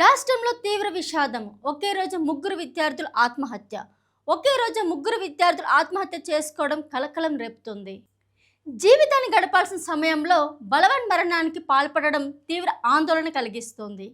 రాష్ట్రంలో తీవ్ర విషాదం. ఒకే రోజు ముగ్గురు విద్యార్థులు ఆత్మహత్య. ఒకే రోజు ముగ్గురు విద్యార్థులు ఆత్మహత్య చేసుకోవడం కలకలం రేపుతుంది. జీవితాన్ని గడపాల్సిన సమయంలో బలవన్ మరణానికి పాల్పడడం తీవ్ర ఆందోళన కలిగిస్తుంది.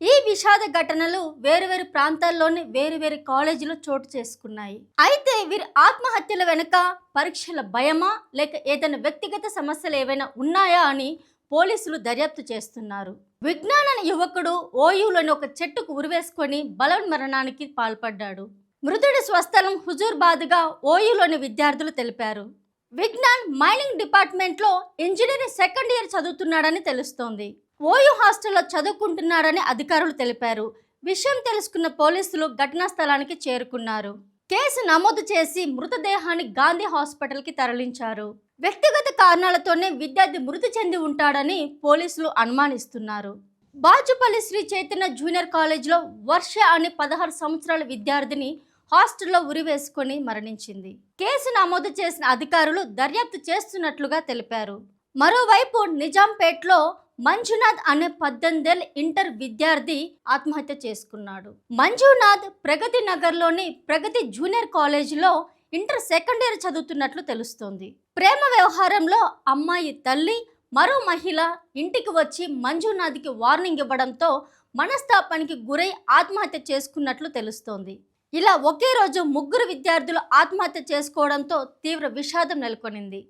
ఈ విషాద ఘటనలు వేరువేరు ప్రాంతాల్లోని వేరువేరు కాలేజీలో చోటు చేసుకున్నాయి. అయితే వీరి ఆత్మహత్యల వెనుక పరీక్షల భయమా లేక ఏదైనా వ్యక్తిగత సమస్యలు ఏవైనా ఉన్నాయా అని పోలీసులు దర్యాప్తు చేస్తున్నారు. విజ్ఞాన యువకుడు ఓయూలోని ఒక చెట్టుకు ఉరివేసుకొని బలవన్ మరణానికి పాల్పడ్డాడు. మృతుడి స్వస్థలం హుజూర్బాద్గా ఓయూలోని విద్యార్థులు తెలిపారు. విజ్ఞాన్ మైనింగ్ డిపార్ట్మెంట్లో ఇంజనీరింగ్ సెకండ్ ఇయర్ చదువుతున్నాడని తెలుస్తోంది. ఓయూ హాస్టల్లో చదువుకుంటున్నాడని అధికారులు తెలిపారు. విషయం తెలుసుకున్న పోలీసులు ఘటనా స్థలానికి చేరుకున్నారు. కేసు నమోదు చేసి మృతదేహాన్ని గాంధీ హాస్పిటల్కి తరలించారు. వ్యక్తిగత కారణాలతోనే విద్యార్థి మృతి చెంది ఉంటాడని పోలీసులు అనుమానిస్తున్నారు. బాచుపల్లి శ్రీ చైతన్య జూనియర్ కాలేజీలో వర్ష అనే పదహారు సంవత్సరాల విద్యార్థిని హాస్టల్లో ఉరివేసుకొని మరణించింది. కేసు నమోదు చేసిన అధికారులు దర్యాప్తు చేస్తున్నట్లుగా తెలిపారు. మరోవైపు నిజాంపేట్లో మంజునాథ్ అనే పద్దెనిమిదేళ్ళ ఇంటర్ విద్యార్థి ఆత్మహత్య చేసుకున్నాడు. మంజునాథ్ ప్రగతి నగర్లోని ప్రగతి జూనియర్ కాలేజీలో ఇంటర్ సెకండ్ ఇయర్ చదువుతున్నట్లు తెలుస్తోంది. ప్రేమ వ్యవహారంలో అమ్మాయి తల్లి మరో మహిళ ఇంటికి వచ్చి మంజునాథ్కి వార్నింగ్ ఇవ్వడంతో మనస్తాపానికి గురై ఆత్మహత్య చేసుకున్నట్లు తెలుస్తోంది. ఇలా ఒకే రోజు ముగ్గురు విద్యార్థులు ఆత్మహత్య చేసుకోవడంతో తీవ్ర విషాదం నెలకొనింది.